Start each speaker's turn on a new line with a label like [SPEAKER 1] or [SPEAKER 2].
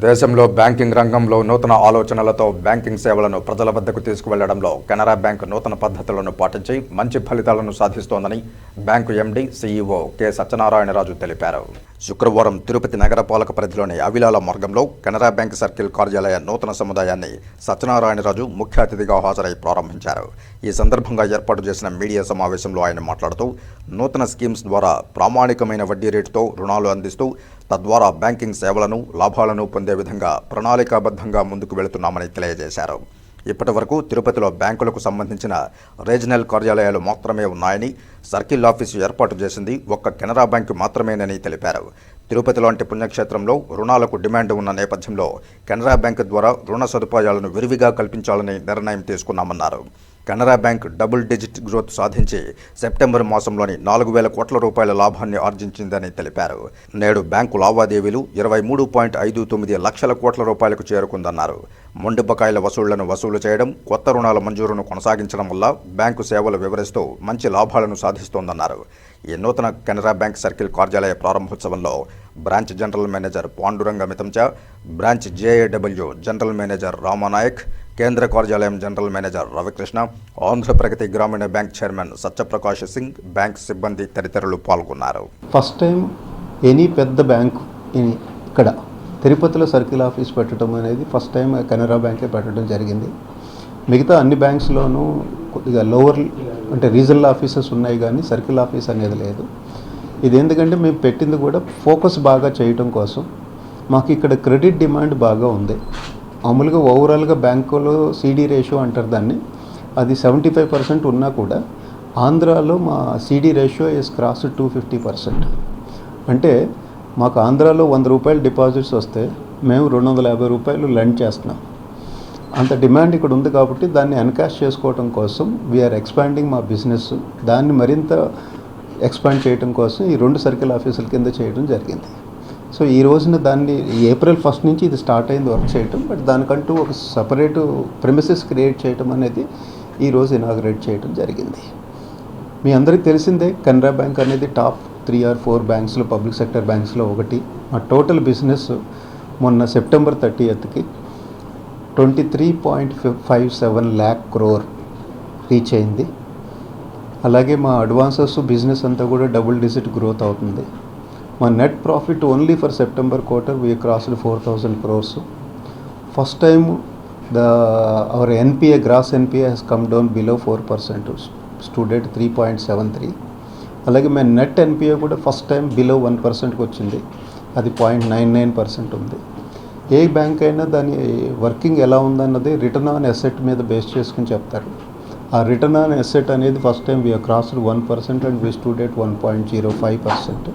[SPEAKER 1] దేశంలో బ్యాంకింగ్ రంగంలో నూతన ఆలోచనలతో బ్యాంకింగ్ సేవలను ప్రజల వద్దకు తీసుకువెళ్ళడంలో కెనరా బ్యాంక్ నూతన పద్ధతులను పాటించి మంచి ఫలితాలను సాధిస్తోందని bank MD CEO K Satyanarayanaraju తెలిపారు. శుక్రవారం తిరుపతి నగరపాలక పరిధిలోని అవిలాల మార్గంలో కెనరా బ్యాంక్ సర్కిల్ కార్యాలయ నూతన సముదాయాన్ని సత్యనారాయణరాజు ముఖ్య అతిథిగా హాజరై ప్రారంభించారు. ఈ సందర్భంగా ఏర్పాటు చేసిన మీడియా సమావేశంలో ఆయన మాట్లాడుతూ నూతన స్కీమ్స్ ద్వారా ప్రామాణికమైన వడ్డీ రేటుతో రుణాలు అందిస్తూ తద్వారా బ్యాంకింగ్ సేవలను లాభాలను పొందే విధంగా ప్రణాళికాబద్ధంగా ముందుకు వెళుతున్నామని తెలియజేశారు. ఇప్పటి వరకు తిరుపతిలో బ్యాంకులకు సంబంధించిన రీజనల్ కార్యాలయాలు మాత్రమే ఉన్నాయని సర్కిల్ ఆఫీసు ఏర్పాటు చేసింది ఒక్క కెనరా బ్యాంకు మాత్రమేనని తెలిపారు. తిరుపతి లాంటి పుణ్యక్షేత్రంలో రుణాలకు డిమాండ్ ఉన్న నేపథ్యంలో కెనరా బ్యాంకు ద్వారా రుణ సదుపాయాలను విరివిగా కల్పించాలని నిర్ణయం తీసుకున్నామన్నారు. Canara bank double digit growth సాధించి సెప్టెంబర్ మాసంలోని నాలుగు వేల కోట్ల రూపాయల లాభాన్ని ఆర్జించిందని తెలిపారు. నేడు బ్యాంకు లావాదేవీలు ఇరవై మూడు పాయింట్ ఐదు తొమ్మిది లక్షల కోట్ల రూపాయలకు చేరుకుందన్నారు. మొండి బకాయిల వసూళ్ళను వసూలు చేయడం కొత్త రుణాల మంజూరును కొనసాగించడం వల్ల బ్యాంకు సేవలు వివరిస్తూ మంచి లాభాలను సాధిస్తోందన్నారు. ఈ నూతన కెనరా బ్యాంక్ సర్కిల్ కార్యాలయ ప్రారంభోత్సవంలో బ్రాంచ్ జనరల్ మేనేజర్ పాండురంగ మితంచా బ్రాంచ్ జేఏడబ్ల్యూ జనరల్ మేనేజర్ రామానాయక్ కేంద్ర కార్యాలయం general manager Ravikrishna Andhra Pragathi Grameena bank chairman Satyaprakash Singh bank సిబ్బంది తదితరులు పాల్గొన్నారు.
[SPEAKER 2] ఫస్ట్ టైం ఎనీ పెద్ద బ్యాంక్ ఇక్కడ తిరుపతిలో సర్కిల్ ఆఫీస్ పెట్టడం అనేది ఫస్ట్ టైం కెనరా బ్యాంకే పెట్టడం జరిగింది. మిగతా అన్ని బ్యాంక్స్లోనూ కొద్దిగా లోవర్ అంటే రీజనల్ ఆఫీసెస్ ఉన్నాయి కానీ సర్కిల్ ఆఫీస్ అనేది లేదు. ఇది ఎందుకంటే మేము పెట్టింది కూడా ఫోకస్ బాగా చేయటం కోసం. మాకు ఇక్కడ క్రెడిట్ డిమాండ్ బాగా ఉంది. మామూలుగా ఓవరాల్గా బ్యాంకులో సీడీ రేషియో అంటారు దాన్ని. అది సెవెంటీ ఫైవ్ పర్సెంట్ ఉన్నా కూడా ఆంధ్రాలో మా CD ratio is cross two fifty percent అంటే మాకు ఆంధ్రాలో వంద రూపాయలు డిపాజిట్స్ వస్తే మేము రెండు వందల యాభై రూపాయలు లెండ్ చేస్తున్నాం. అంత డిమాండ్ ఇక్కడ ఉంది కాబట్టి దాన్ని ఎన్కాష్ చేసుకోవడం కోసం వీఆర్ ఎక్స్పాండింగ్ మా బిజినెస్ దాన్ని మరింత ఎక్స్పాండ్ చేయడం కోసం ఈ రెండు సర్కిల్ ఆఫీసుల కింద చేయడం జరిగింది. సో ఈ రోజున దాన్ని ఏప్రిల్ ఫస్ట్ నుంచి ఇది స్టార్ట్ అయింది వర్క్ చేయటం బట్ దానికంటూ ఒక సపరేట్ ప్రిమిసెస్ క్రియేట్ చేయటం అనేది ఈరోజు ఇనాగ్రేట్ చేయడం జరిగింది. మీ అందరికీ తెలిసిందే కెనరా బ్యాంక్ అనేది టాప్ త్రీ ఆర్ ఫోర్ బ్యాంక్స్లో పబ్లిక్ సెక్టర్ బ్యాంక్స్లో ఒకటి. మా టోటల్ బిజినెస్ మొన్న September thirty ఎత్కి twenty three point five seven lakh crore reach అయింది. అలాగే మా అడ్వాన్సెస్ బిజినెస్ అంతా కూడా డబుల్ డిజిట్ గ్రోత్ అవుతుంది. మా net profit only for September quarter we crossed four thousand crores first time the our NPA gross NPA has come down below four percent stood at three point seven three అలాగే మేము net NPA కూడా first time below one పర్సెంట్కి వచ్చింది. అది point nine nine percent ఉంది. ఏ bank అయినా దాని working ఎలా ఉందన్నది రిటర్న్ ఆన్ ఎసెట్ మీద బేస్ చేసుకుని చెప్తారు. ఆ రిటర్న్ ఆన్ ఎసెట్ అనేది first time we are crossed one percent and we stood at one point zero five percent